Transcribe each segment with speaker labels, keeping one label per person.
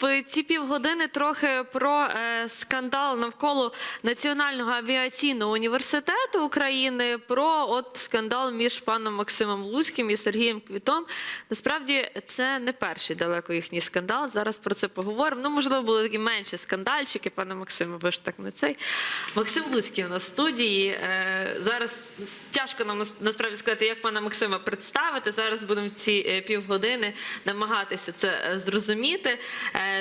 Speaker 1: в ці півгодини трохи про е, скандал навколо Національного авіаційного університету України, про от скандал між паном Максимом Луцьким і Сергієм Квітом. Насправді це не перший далеко їхній скандал. Зараз про це поговоримо. Ну, можливо, були такі менші скандальчики, пане Максиме, ви ж так не цей. Максим Луцький у нас в студії. Е, зараз тяжко нам насправді сказати, як пана Максима представити. Зараз будемо ці е, півгодини намагатися це зрозуміти.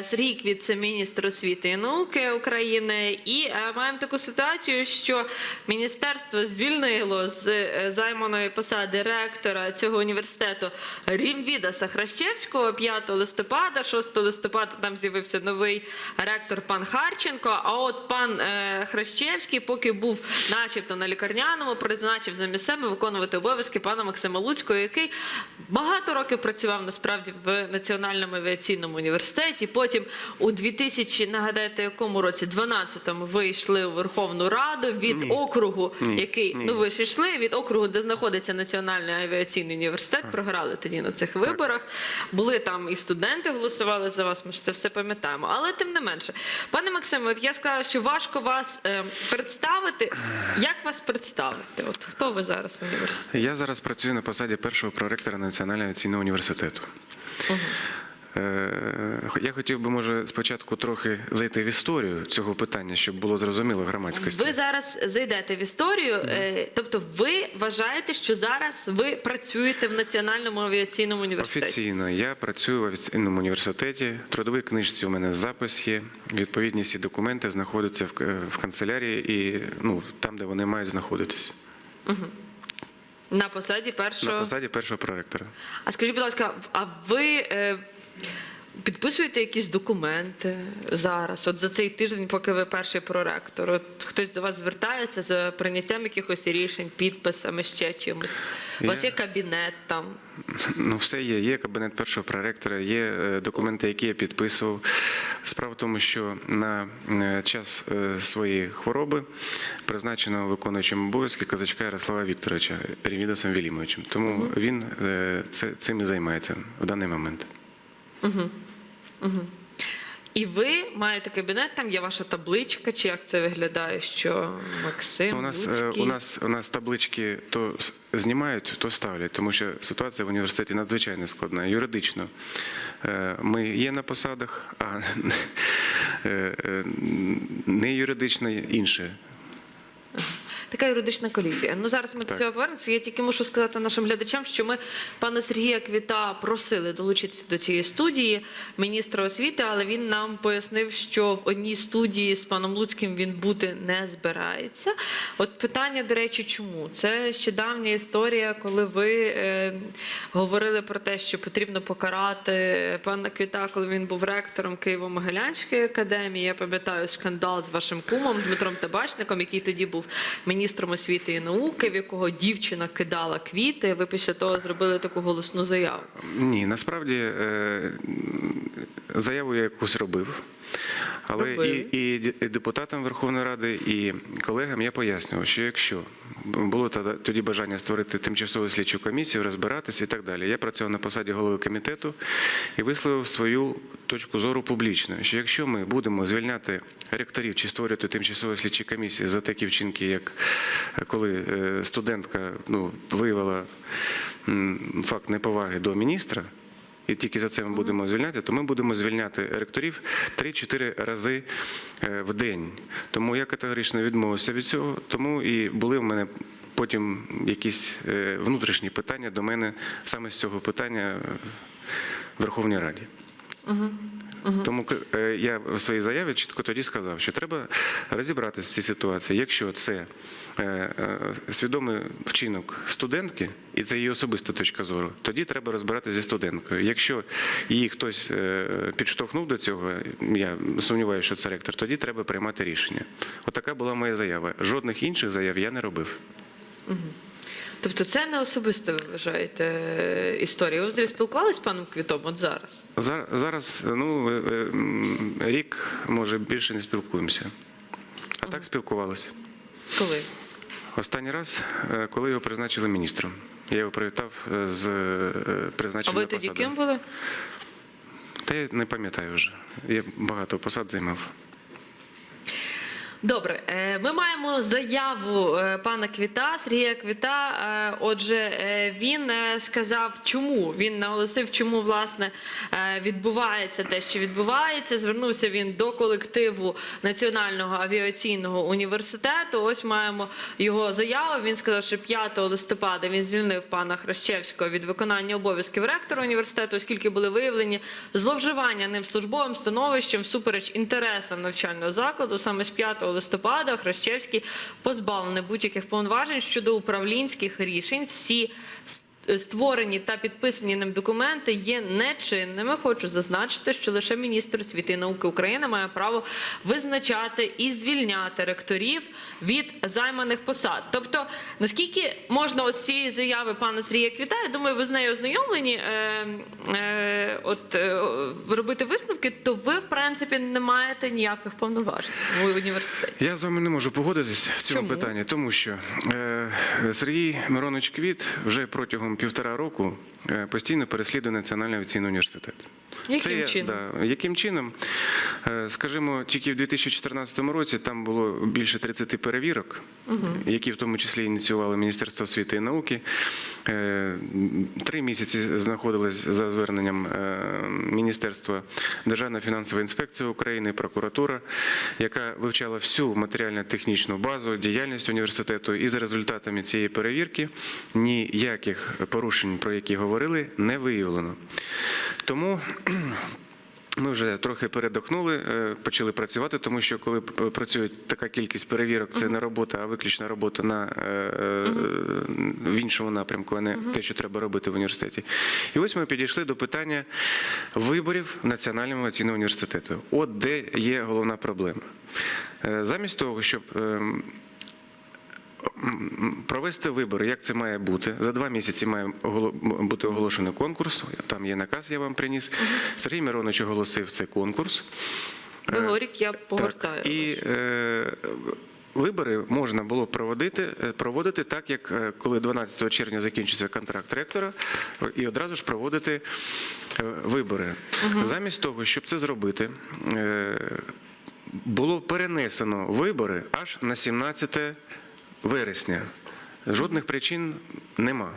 Speaker 1: Сергій Квіт це міністр освіти і науки України. І е, маємо таку ситуацію, що міністерство звільнило з е, займаної посади ректора цього університету Рімвідаса Хращевського 5 листопада, 6 листопада там з'явився новий ректор пан Харченко. А от пан е, Хращевський, поки був начебто на лікарняному, призначив замість себе виконувати обов'язки пана Максима Луцького, який багато років працював насправді в Національному авіаційному університеті. Потім у 2000, нагадайте, якому році 12-му ви йшли у Верховну Раду від
Speaker 2: Ні.
Speaker 1: округу,
Speaker 2: Ні.
Speaker 1: який
Speaker 2: Ні.
Speaker 1: ну ви ж йшли від округу, де знаходиться Національний авіаційний університет. Програли тоді на цих виборах. Були там і студенти голосували за вас. Ми ж це все пам'ятаємо. Але тим не менше, пане Максиме, от я сказала, що важко вас е, представити. Як вас представити? От хто ви зараз в університеті?
Speaker 2: Я зараз працюю на посаді першого проректора Національного авіаційного університету. Е, Я хотів би, може, спочатку трохи зайти в історію цього питання, щоб було зрозуміло громадськості.
Speaker 1: Ви зараз зайдете в історію, е, тобто ви вважаєте, що зараз ви працюєте в Національному авіаційному університеті?
Speaker 2: Офіційно я працюю в авіаційному університеті. Трудовій книжці у мене запис є. Відповідні всі документи знаходяться в, в канцелярії і ну, там, де вони мають знаходитись.
Speaker 1: На посаді першого.
Speaker 2: На посаді першого проректора.
Speaker 1: А скажіть, будь ласка, а ви е, підписуєте якісь документи зараз? От за цей тиждень, поки ви перший проректор? От хтось до вас звертається за прийняттям якихось рішень, підписами, ще чимось? У вас є кабінет там?
Speaker 2: Ну, все є. Є кабінет першого проректора, є е, документи, які я підписував. Справа в тому, що на е, час е, своєї хвороби призначено виконуючим обов'язки казачка Ярослава Вікторовича Рівідасом Вілімовичем. Тому він це, цим і займається в даний момент.
Speaker 1: І ви маєте кабінет, там є ваша табличка, чи як це виглядає? Що Максим
Speaker 2: У нас, е,
Speaker 1: Луцький?
Speaker 2: у нас, у нас таблички то знімають, то ставлять, тому що ситуація в університеті надзвичайно складна. Юридично е, ми є на посадах, а е, не юридично інше.
Speaker 1: Така юридична колізія. Ну зараз ми до цього повернемося. Я тільки мушу сказати нашим глядачам, що ми пана Сергія Квіта просили долучитися до цієї студії міністра освіти, але він нам пояснив, що в одній студії з паном Луцьким він бути не збирається. От питання, до речі, чому? Це ще давня історія, коли ви е, говорили про те, що потрібно покарати пана Квіта, коли він був ректором Києво-Могилянської академії. Я пам'ятаю скандал з вашим кумом Дмитром Табачником, який тоді був міністром освіти і науки, в якого дівчина кидала квіти. Ви після того зробили таку голосну заяву.
Speaker 2: Ні, насправді е, заяву я якусь робив. Але
Speaker 1: Робили.
Speaker 2: і, і, депутатам Верховної Ради, і колегам я пояснював, що якщо було тоді- бажання створити тимчасову слідчу комісію, розбиратися і так далі. Я працював на посаді голови комітету і висловив свою точку зору публічно, що якщо ми будемо звільняти ректорів чи створювати тимчасові слідчі комісії за такі вчинки, як коли е, студентка ну, виявила факт неповаги до міністра і тільки за це ми будемо звільняти, то ми будемо звільняти ректорів 3-4 рази е, в день. Тому я категорично відмовився від цього, тому і були в мене потім якісь е, внутрішні питання до мене саме з цього питання в Верховній Раді. Тому к- е, я в своїй заяві чітко тоді сказав, що треба розібратися з цією ситуацією. Якщо це е, е, свідомий вчинок студентки, і це її особиста точка зору, тоді треба розбиратися зі студенткою. Якщо її хтось підштовхнув до цього, я сумніваюся, що це ректор, тоді треба приймати рішення. Отака була моя заява. Жодних інших заяв я не робив.
Speaker 1: Тобто, це не особисто ви вважаєте е, історія. Ви взагалі спілкувалися з паном Квітом от зараз?
Speaker 2: Зар- Зараз ну, рік, може, більше не спілкуємося. А так спілкувалися.
Speaker 1: Коли?
Speaker 2: Останній раз, е, коли його призначили міністром. Я його привітав е, з е,
Speaker 1: А ви тоді
Speaker 2: посаду.
Speaker 1: ким були?
Speaker 2: Та я не пам'ятаю вже. Я багато посад займав.
Speaker 1: Добре, е, ми маємо заяву е, пана Квіта, Сергія Квіта. Е, Отже, він сказав, чому він наголосив, чому власне відбувається те, що відбувається. Звернувся він до колективу Національного авіаційного університету. Ось маємо його заяву. Він сказав, що 5 листопада він звільнив пана Хрещевського від виконання обов'язків ректора університету, оскільки були виявлені зловживання ним службовим становищем всупереч інтересам навчального закладу. Саме з 5 листопада Хрещевський позбавлений будь-яких повноважень щодо управлінських рішень. Всі Створені та підписані ним документи є нечинними. Хочу зазначити, що лише міністр освіти і науки України має право визначати і звільняти ректорів від займаних посад. Тобто, наскільки можна от цієї заяви пана Сергія Квіта, я думаю, ви з нею ознайомлені, е, е, от е, робити висновки, то ви в принципі не маєте ніяких повноважень в університеті.
Speaker 2: Я з вами не можу погодитись в цьому
Speaker 1: Чому?
Speaker 2: питанні, тому що е, Сергій Миронович Квіт вже протягом півтора року е, постійно переслідує Національний авіаційний університет.
Speaker 1: Яким
Speaker 2: є-
Speaker 1: чином?
Speaker 2: Да, яким чином? Е, Скажімо, тільки в 2014 році там було більше 30 перевірок, які в тому числі ініціювали Міністерство освіти і науки. Е, Три місяці знаходились за зверненням е, Міністерства Державна фінансова інспекція України, прокуратура, яка вивчала всю матеріально-технічну базу, діяльність університету. І за результатами цієї перевірки ніяких порушень, про які говорили, не виявлено. Тому ми вже трохи передохнули, е, почали працювати, тому що коли працює така кількість перевірок, це не робота, а виключна робота на е, е, в іншому напрямку, а не те, що треба робити в університеті. І ось ми підійшли до питання виборів в Національному авіаційному університету. От де є головна проблема. Замість того, щоб ем, провести вибори, як це має бути. За два місяці має бути оголошений конкурс. Там є наказ, я вам приніс. Сергій Миронович оголосив цей конкурс.
Speaker 1: Ви
Speaker 2: Е,
Speaker 1: я погортаю.
Speaker 2: Так, і е, вибори можна було проводити, е, проводити так, як е, коли 12 червня закінчиться контракт ректора, і одразу ж проводити вибори. Замість того, щоб це зробити, е, було перенесено вибори аж на 17 вересня. Жодних причин нема.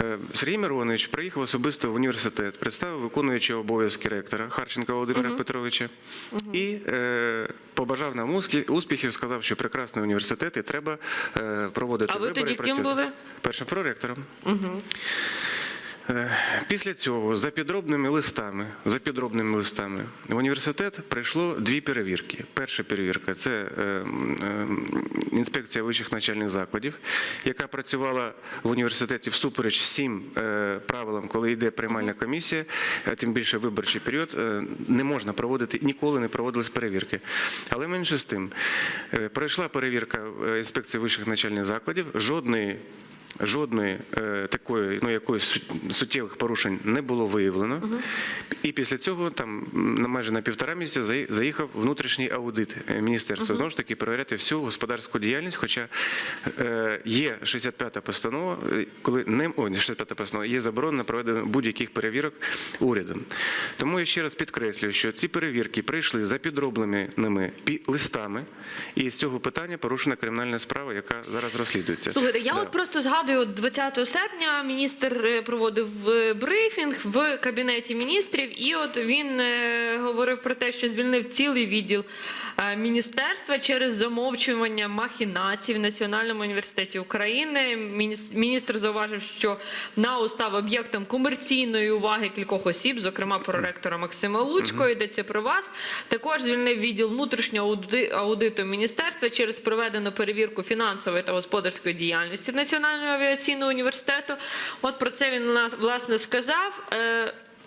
Speaker 2: Е, Сергій Миронович приїхав особисто в університет, представив виконуючого обов'язки ректора Харченка Володимира Петровича і е, побажав нам успіхів, сказав, що прекрасний університет і треба е, проводити
Speaker 1: А ви
Speaker 2: вибори.
Speaker 1: тоді ким були?
Speaker 2: Першим проректором. Е, Після цього за підробними листами, за підробними листами в університет прийшло дві перевірки. Перша перевірка це е, е, інспекція вищих навчальних закладів, яка працювала в університеті всупереч всім е, правилам, коли йде приймальна комісія, е, тим більше виборчий період, е, не можна проводити, ніколи не проводились перевірки. Але менше з тим, е, пройшла перевірка е, інспекції вищих навчальних закладів, жодної Жодної е, такої, ну якоїсь суттєвих порушень не було виявлено. І після цього там на майже на півтора місяця заїхав внутрішній аудит е, міністерства. Знову ж таки, перевіряти всю господарську діяльність. Хоча е, є 65-та постанова, е, коли не о, не 65-та постанова, є заборона на проведення будь-яких перевірок урядом. Тому я ще раз підкреслюю, що ці перевірки прийшли за підробленими пі- листами, і з цього питання порушена кримінальна справа, яка зараз розслідується.
Speaker 1: Слухайте, я
Speaker 2: Да.
Speaker 1: от просто згадую, от 20 серпня міністр е, проводив е, брифінг в кабінеті міністрів, і от він е, говорив про те, що звільнив цілий відділ міністерства через замовчування махінацій в Національному університеті України. Міністр зауважив, що НАУ став об'єктом комерційної уваги кількох осіб, зокрема проректора Максима Луцького. Йдеться про вас. Також звільнив відділ внутрішнього аудиту міністерства через проведену перевірку фінансової та господарської діяльності Національного авіаційного університету. От про це він власне сказав.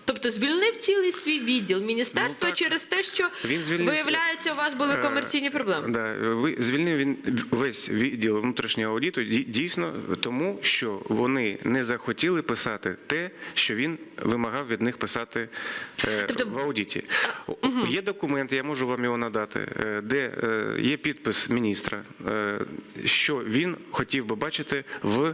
Speaker 1: Тобто звільнив цілий свій відділ міністерства
Speaker 2: Ну,
Speaker 1: через те, що
Speaker 2: Він звільнив-
Speaker 1: виявляється, у вас були
Speaker 2: Е,
Speaker 1: комерційні проблеми.
Speaker 2: Да, ви звільнив він весь відділ внутрішнього аудиту ді- дійсно тому, що вони не захотіли писати те, що він вимагав від них писати е,
Speaker 1: Тобто-
Speaker 2: в аудиті. Є документ, я можу вам його надати, е, де є підпис міністра, що він хотів би бачити в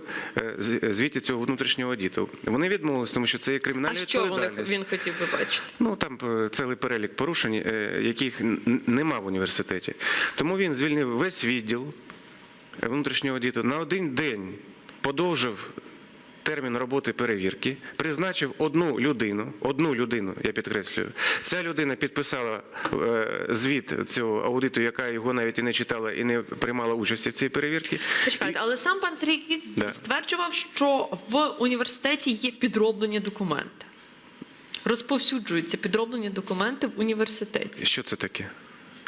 Speaker 2: звіті цього внутрішнього аудиту. Вони відмовились, тому що це є кримінальна відповідальність. Діяльність.
Speaker 1: він хотів би бачити?
Speaker 2: Ну там е, цілий перелік порушень, е, яких нема в університеті. Тому він звільнив весь відділ е, внутрішнього діту на один день подовжив. Термін роботи перевірки призначив одну людину, одну людину, я підкреслюю. Ця людина підписала звіт цього аудиту, яка його навіть і не читала і не приймала участі в цій перевірці.
Speaker 1: Почекайте, але сам пан Сергій Кіт
Speaker 2: Да.
Speaker 1: стверджував, що в університеті є підроблені документи. Розповсюджуються підроблені документи в університеті.
Speaker 2: Що це таке?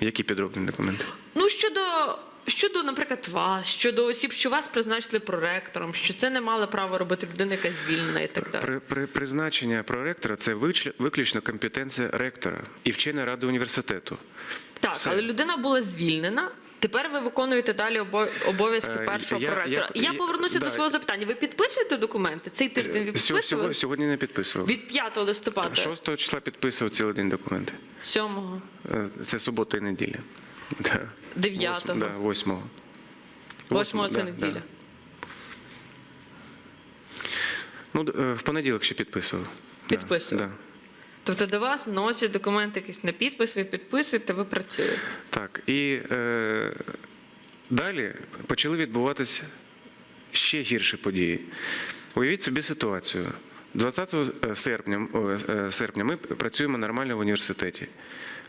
Speaker 2: Які підроблені документи?
Speaker 1: Ну щодо. Щодо, наприклад, вас, щодо осіб, що вас призначили проректором, що це не мала права робити людина, яка звільнена і так далі.
Speaker 2: При, при, призначення проректора це виключно компетенція ректора і вченої ради університету.
Speaker 1: Так,
Speaker 2: Все.
Speaker 1: але людина була звільнена. Тепер ви виконуєте далі обов'язки
Speaker 2: Е,
Speaker 1: першого
Speaker 2: я-
Speaker 1: проректора.
Speaker 2: я-
Speaker 1: Я,
Speaker 2: я-
Speaker 1: повернуся до свого запитання. Ви підписуєте документи? Цей тиждень ви підписували?
Speaker 2: сьогодні, не підписував.
Speaker 1: Від 5 листопада,
Speaker 2: 6 числа підписував цілий день документи.
Speaker 1: 7
Speaker 2: Е, Це субота і неділя. Да.
Speaker 1: 9-го.
Speaker 2: Да, 8.
Speaker 1: 8 це неділя.
Speaker 2: Ну, е, в понеділок ще підписував. Да,
Speaker 1: Підписував.
Speaker 2: Да.
Speaker 1: Тобто до вас носять документи якісь на підпис, ви підписуєте, ви працюєте.
Speaker 2: Так, і е, далі почали відбуватися ще гірші події. Уявіть собі ситуацію. 20 серпня, о, е, серпня ми працюємо нормально в університеті.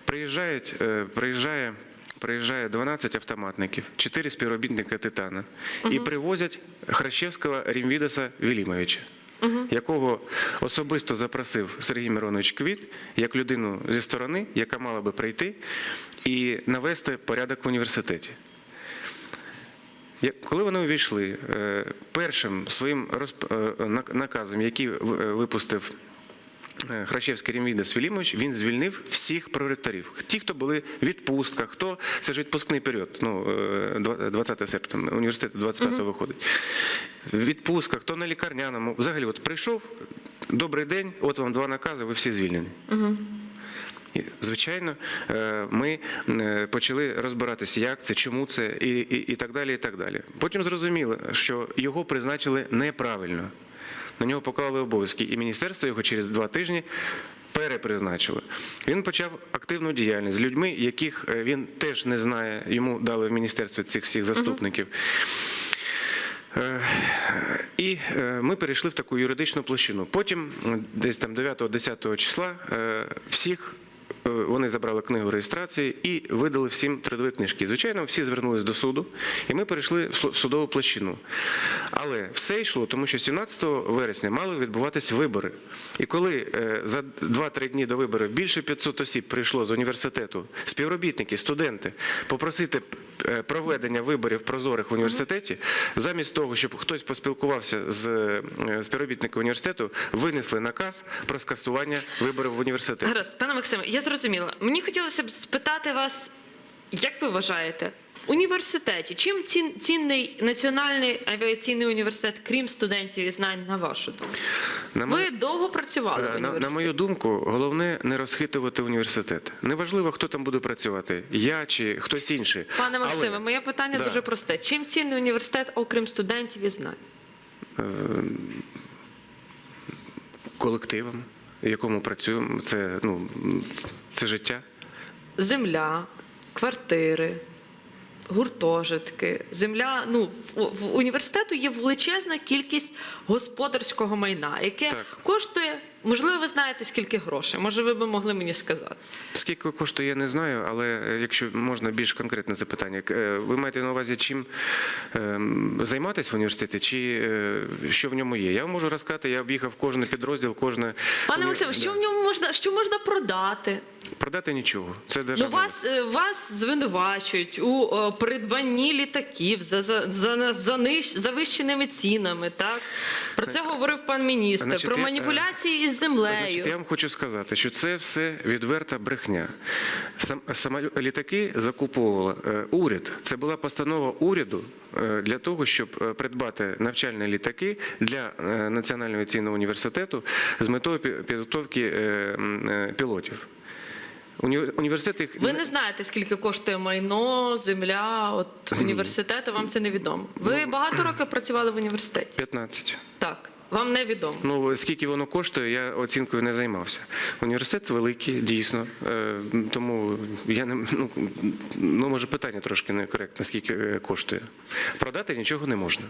Speaker 2: Приїжджають, е, приїжджає, приїжджає 12 автоматників, 4 співробітника Титана і привозять Хрещевського Рімвідаса Вілімовича. Якого особисто запросив Сергій Миронович Квіт як людину зі сторони, яка мала би прийти і навести порядок в університеті. Коли вони увійшли, е, першим своїм е, нак- наказом, який е, випустив Хращевський Рімвідас Вілімович, він звільнив всіх проректорів. Ті, хто були в відпустках, хто це ж відпускний період, ну е, 20 серпня, університет 25-го виходить. В відпустках, хто на лікарняному. Взагалі, от прийшов, добрий день, от вам два накази, ви всі звільнені. І, Звичайно, е, ми е, почали розбиратися, як це, чому це, і, і, і так далі. і так далі. Потім зрозуміло, що його призначили неправильно. На нього поклали обов'язки, і міністерство його через два тижні перепризначило. Він почав активну діяльність з людьми, яких е, він теж не знає. Йому дали в міністерстві цих всіх заступників. Е, І е, ми перейшли в таку юридичну площину. Потім, десь там 9-10 числа, е, всіх е, вони забрали книгу реєстрації і видали всім трудові книжки. Звичайно, всі звернулись до суду, і ми перейшли в судову площину. Але все йшло, тому що 17 вересня мали відбуватись вибори. І коли е, за 2-3 дні до виборів більше 500 осіб прийшло з університету, співробітники, студенти, попросити е, проведення виборів прозорих в університеті, замість того, щоб хтось поспілкувався з е, співробітниками університету, винесли наказ про скасування виборів в університеті.
Speaker 1: Гаразд, пане Максиме, я зрозуміла. Мені хотілося б спитати вас, як ви вважаєте, в університеті чим цін- цінний національний авіаційний університет, крім студентів і знань, на вашу думку?
Speaker 2: На
Speaker 1: Ви
Speaker 2: мою-
Speaker 1: довго працювали в
Speaker 2: Е, На, на мою думку, головне не розхитувати університет. Неважливо, хто там буде працювати, я чи хтось інший.
Speaker 1: Пане Максиме,
Speaker 2: Але,
Speaker 1: моє питання
Speaker 2: Да.
Speaker 1: дуже просте. Чим цінний університет, окрім студентів і знань?
Speaker 2: колективом, в якому працюємо, це, ну, це життя.
Speaker 1: Земля, квартири, гуртожитки, земля. Ну, в, в університету є величезна кількість господарського майна, яке
Speaker 2: Так.
Speaker 1: коштує, можливо, ви знаєте, скільки грошей. Може, ви би могли мені сказати.
Speaker 2: Скільки коштує, я не знаю, але е, якщо можна більш конкретне запитання, е, ви маєте на увазі, чим ем, займатися в університеті, чи е, що в ньому є? Я можу розказати, я об'їхав кожен підрозділ, кожне.
Speaker 1: Пане
Speaker 2: уні-
Speaker 1: Максиме,
Speaker 2: Да.
Speaker 1: що в ньому можна, що можна продати?
Speaker 2: Продати нічого. Це
Speaker 1: Ну, вас, е, вас звинувачують у е, придбанні літаків за, за, за, за ниж- завищеними цінами. Так? Про це говорив пан міністр,
Speaker 2: Значить,
Speaker 1: про
Speaker 2: я, е,
Speaker 1: маніпуляції із землею.
Speaker 2: Значить, я вам хочу сказати, що це все відверта брехня. Сам, самолю- літаки закуповувала е, уряд. Це була постанова уряду е, для того, щоб е, придбати навчальні літаки для е, Національного авіаційного університету з метою пі- підготовки е, е, пілотів. Уні- Університет їх
Speaker 1: Ви не знаєте, скільки коштує майно, земля, от університету, вам це невідомо. Ви багато років працювали в університеті?
Speaker 2: 15.
Speaker 1: Так. Вам невідомо.
Speaker 2: Ну, скільки воно коштує, я оцінкою не займався. Університет великий, дійсно. е, Тому я не ну, ну може питання трошки некоректне, скільки е, коштує. Продати нічого не можна.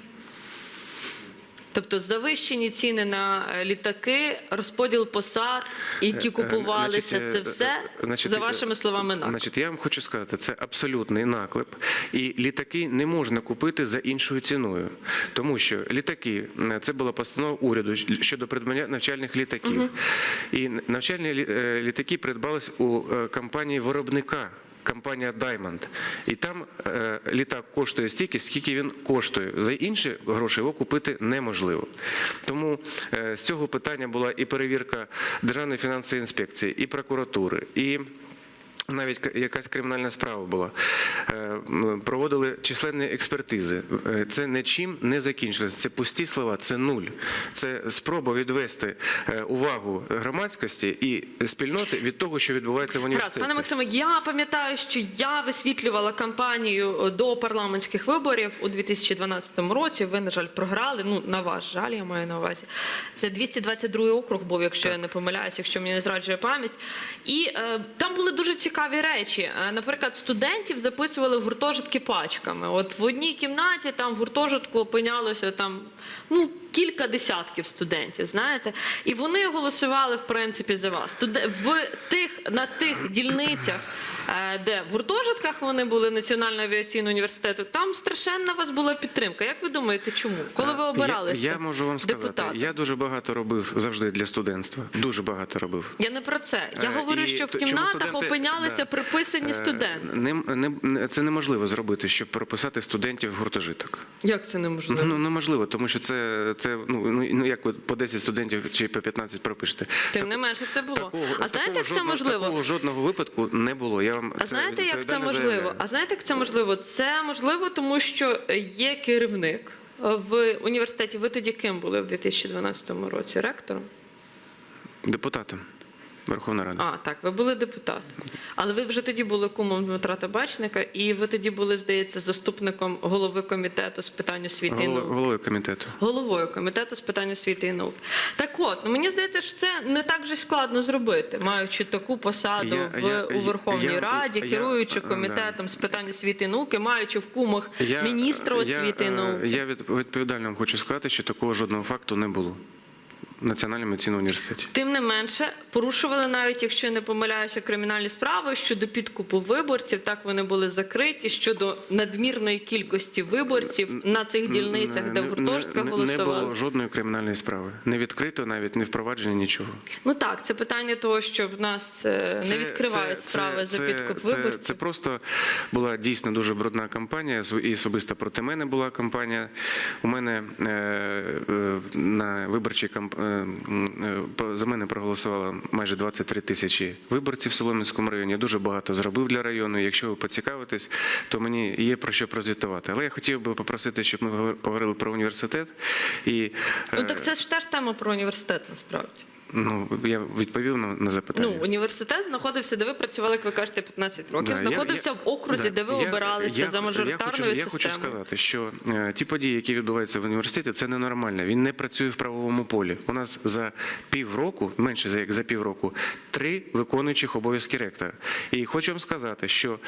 Speaker 1: Тобто завищені ціни на е, літаки, розподіл посад, які
Speaker 2: Е, е,
Speaker 1: купувалися,
Speaker 2: значить,
Speaker 1: це все
Speaker 2: значить,
Speaker 1: за вашими словами наклеп.
Speaker 2: Значить, я вам хочу сказати, це абсолютний наклеп, і літаки не можна купити за іншою ціною, тому що літаки це була постанова уряду щодо придбання навчальних літаків. І навчальні лі- літаки придбались у компанії виробника. Компанія Diamond. І там е, літак коштує стільки, скільки він коштує. За інші гроші його купити неможливо. Тому е, з цього питання була і перевірка Державної фінансової інспекції, і прокуратури, і навіть якась кримінальна справа була. Е, Проводили численні експертизи. Е, Це нічим не закінчилось. Це пусті слова, це нуль. Це спроба відвести е, увагу громадськості і спільноти від того, що відбувається в
Speaker 1: Раз,
Speaker 2: університеті.
Speaker 1: пане Максиме, я пам'ятаю, що я висвітлювала кампанію до парламентських виборів у 2012 році. Ви, на жаль, програли. Ну, на ваш жаль, я маю на увазі. Це 222 округ був, якщо я не помиляюсь, якщо мені не зраджує пам'ять. І е, там були дуже цікаві речі. Е, наприклад, студентів записували в гуртожитки пачками. От в одній кімнаті там в гуртожитку опинялося там ну кілька десятків студентів. Знаєте, і вони голосували в принципі за вас. В тих на тих дільницях. е, Де в гуртожитках вони були Національного авіаційного університету, там страшенна вас була підтримка. Як ви думаєте, чому? Коли ви обиралися?
Speaker 2: Я, я можу вам сказати,
Speaker 1: депутатом?
Speaker 2: я дуже багато робив завжди для студентства. Дуже багато робив.
Speaker 1: Я не про це. Я
Speaker 2: Е,
Speaker 1: говорю,
Speaker 2: і
Speaker 1: що в кімнатах
Speaker 2: студенти-
Speaker 1: опинялися
Speaker 2: да.
Speaker 1: приписані
Speaker 2: Е,
Speaker 1: студенти.
Speaker 2: Не, не, це неможливо зробити, щоб прописати студентів в гуртожиток.
Speaker 1: Як це неможливо?
Speaker 2: Ну неможливо, тому що це, це ну, ну, ну як по 10 студентів чи по 15 пропишете.
Speaker 1: Тим не менше це було.
Speaker 2: Такого,
Speaker 1: а знаєте, як це
Speaker 2: жодного,
Speaker 1: можливо?
Speaker 2: Такого жодного випадку не було. Я вам
Speaker 1: А
Speaker 2: це
Speaker 1: знаєте, як це можливо?
Speaker 2: заявляю.
Speaker 1: А знаєте, як це можливо? Це можливо, тому що є керівник в університеті. Ви тоді ким були в 2012 році? Ректором?
Speaker 2: Депутатом Верховної Ради.
Speaker 1: А, так, ви були депутатом. Але ви вже тоді були кумом Дмитра Табачника, і ви тоді були, здається, заступником голови комітету з питань освіти і науки.
Speaker 2: Головою комітету.
Speaker 1: головою комітету з питань освіти і науки. Так от, ну мені здається, що це не так же складно зробити, маючи таку посаду
Speaker 2: Я-
Speaker 1: в
Speaker 2: я-
Speaker 1: у Верховній
Speaker 2: я-
Speaker 1: Раді,
Speaker 2: я-
Speaker 1: керуючи
Speaker 2: да.
Speaker 1: комітетом з питань освіти і науки, маючи в кумах
Speaker 2: Я-
Speaker 1: міністра освіти і
Speaker 2: я, е,
Speaker 1: науки.
Speaker 2: Я від- відповідально вам хочу сказати, що такого жодного факту не було Національному медицинному університеті.
Speaker 1: Тим не менше, порушували навіть, якщо я не помиляюся, кримінальні справи щодо підкупу виборців. Так вони були закриті щодо надмірної кількості виборців на цих дільницях, де в
Speaker 2: Не-
Speaker 1: гуртожитках
Speaker 2: не, було жодної кримінальної справи. Не відкрито, навіть не впроваджено нічого.
Speaker 1: Ну так, це питання того, що в нас е, не відкривають справи за підкуп
Speaker 2: це,
Speaker 1: виборців.
Speaker 2: Це просто була дійсно дуже брудна кампанія. І особисто проти мене була кампанія. У мене е, е, на виборчій камп... е, за мене проголосувало майже 23 тисячі виборців в Солом'янському районі. Я дуже багато зробив для району. Якщо ви поцікавитесь, то мені є про що прозвітувати. Але я хотів би попросити, щоб ми говор- поговорили про університет. І,
Speaker 1: Ну
Speaker 2: е,
Speaker 1: так це ж теж тема про університет насправді.
Speaker 2: Ну, я відповів на, на запитання.
Speaker 1: Ну, університет знаходився, де ви працювали, як ви кажете, 15 років.
Speaker 2: Да,
Speaker 1: знаходився
Speaker 2: я-
Speaker 1: в окрузі,
Speaker 2: да,
Speaker 1: де ви
Speaker 2: я-
Speaker 1: обиралися
Speaker 2: я-
Speaker 1: за
Speaker 2: я
Speaker 1: мажоритарною
Speaker 2: хочу, Я хочу сказати, що е, ті події, які відбуваються в університеті, це ненормально. Він не працює в правовому полі. У нас за півроку, менше за як за півроку, три виконуючих обов'язки ректора. І хочу вам сказати, що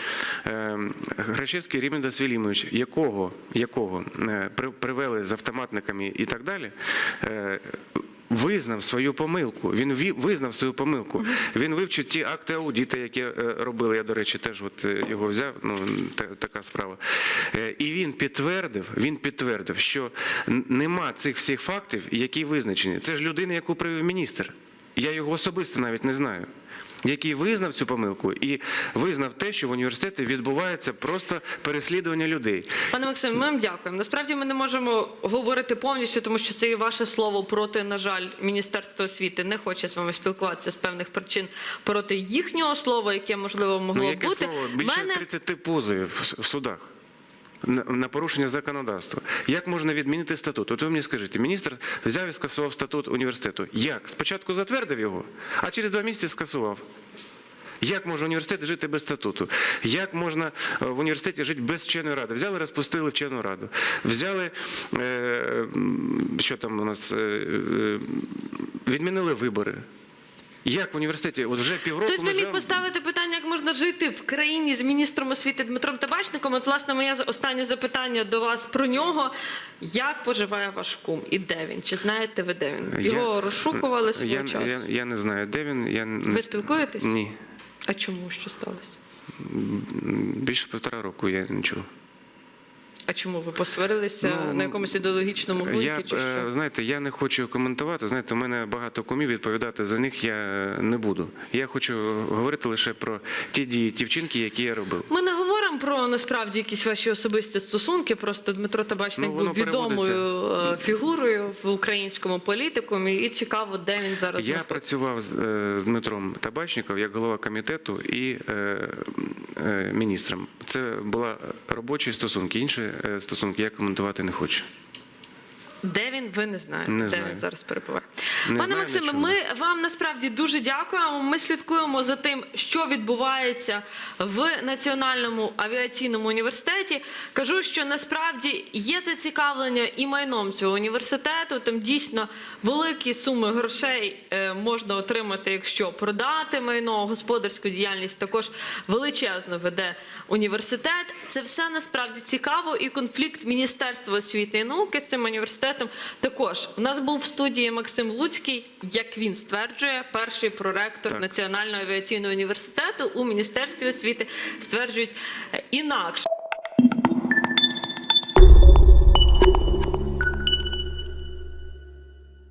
Speaker 2: е, Грачевський Рімідас Вілімович, якого, якого е, привели з автоматниками і так далі. е, Визнав свою помилку. Він визнав свою помилку. Він вивчив ті акти аудіта, які е, робили. Я, до речі, теж от е, його взяв. Ну та- така справа. Е, І він підтвердив, він підтвердив, що нема цих всіх фактів, які визначені. Це ж людина, яку привів міністр. Я його особисто навіть не знаю. Який визнав цю помилку і визнав те, що в університеті відбувається просто переслідування людей.
Speaker 1: Пане Максим, ми вам дякуємо. Насправді ми не можемо говорити повністю, тому що це і ваше слово проти, на жаль, Міністерство освіти не хоче з вами спілкуватися з певних причин проти їхнього слова, яке можливо могло
Speaker 2: Ну, яке
Speaker 1: бути.
Speaker 2: слово? Більше
Speaker 1: Мене
Speaker 2: 30 позовів в судах. На, порушення законодавства. Як можна відмінити статут? От ви мені скажіть, міністр взяв і скасував статут університету. Як? Спочатку затвердив його, а через два місяці скасував. Як може університет жити без статуту? Як можна е, в університеті жити без вченої ради? Взяли, розпустили вчену раду. Взяли, е, що там у нас, е, відмінили вибори. Як в університеті? От вже півроку
Speaker 1: Хтось би
Speaker 2: ми
Speaker 1: міг поставити питання, як можна жити в країні з міністром освіти Дмитром Табачником. От, власне, моє останнє запитання до вас про нього. Як поживає ваш кум і де він? Чи знаєте ви, де він? Його
Speaker 2: Я-
Speaker 1: розшукували свого
Speaker 2: я,
Speaker 1: часу.
Speaker 2: я, я не знаю, де він. Я не-
Speaker 1: Ви спілкуєтесь?
Speaker 2: Ні.
Speaker 1: А чому що сталося?
Speaker 2: Більше півтора року я чув.
Speaker 1: А чому ви посварилися
Speaker 2: Ну,
Speaker 1: на якомусь ідеологічному ґрунті?
Speaker 2: Я,
Speaker 1: чи
Speaker 2: е,
Speaker 1: що?
Speaker 2: знаєте, я не хочу коментувати. Знаєте, у мене багато кумів, відповідати за них я е, не буду. Я хочу говорити лише про ті дії, ті вчинки, які я робив.
Speaker 1: Ми не про насправді якісь ваші особисті стосунки. Просто Дмитро Табачник
Speaker 2: Ну,
Speaker 1: був відомою е, фігурою в українському політикумі, і цікаво, де він зараз
Speaker 2: Я
Speaker 1: знаходиться.
Speaker 2: працював з, е, з Дмитром Табачником як голова комітету і е, е, міністром. Це були робочі стосунки. Інші е, стосунки я коментувати не хочу.
Speaker 1: Де він, ви не знаєте,
Speaker 2: Не
Speaker 1: де
Speaker 2: знаю.
Speaker 1: він зараз перебуває.
Speaker 2: Не
Speaker 1: Пане
Speaker 2: знаю,
Speaker 1: Максиме,
Speaker 2: нічого.
Speaker 1: ми вам насправді дуже дякуємо. Ми слідкуємо за тим, що відбувається в Національному авіаційному університеті. Кажу, що насправді є зацікавлення і майном цього університету. Там дійсно великі суми грошей е, можна отримати, якщо продати майно, господарську діяльність також величезно веде університет. Це все насправді цікаво. І конфлікт Міністерства освіти і науки з цим університетом також. У нас був в студії Максим Луцький, як він стверджує, перший проректор
Speaker 2: Так.
Speaker 1: Національного авіаційного університету у Міністерстві освіти стверджують е, інакше.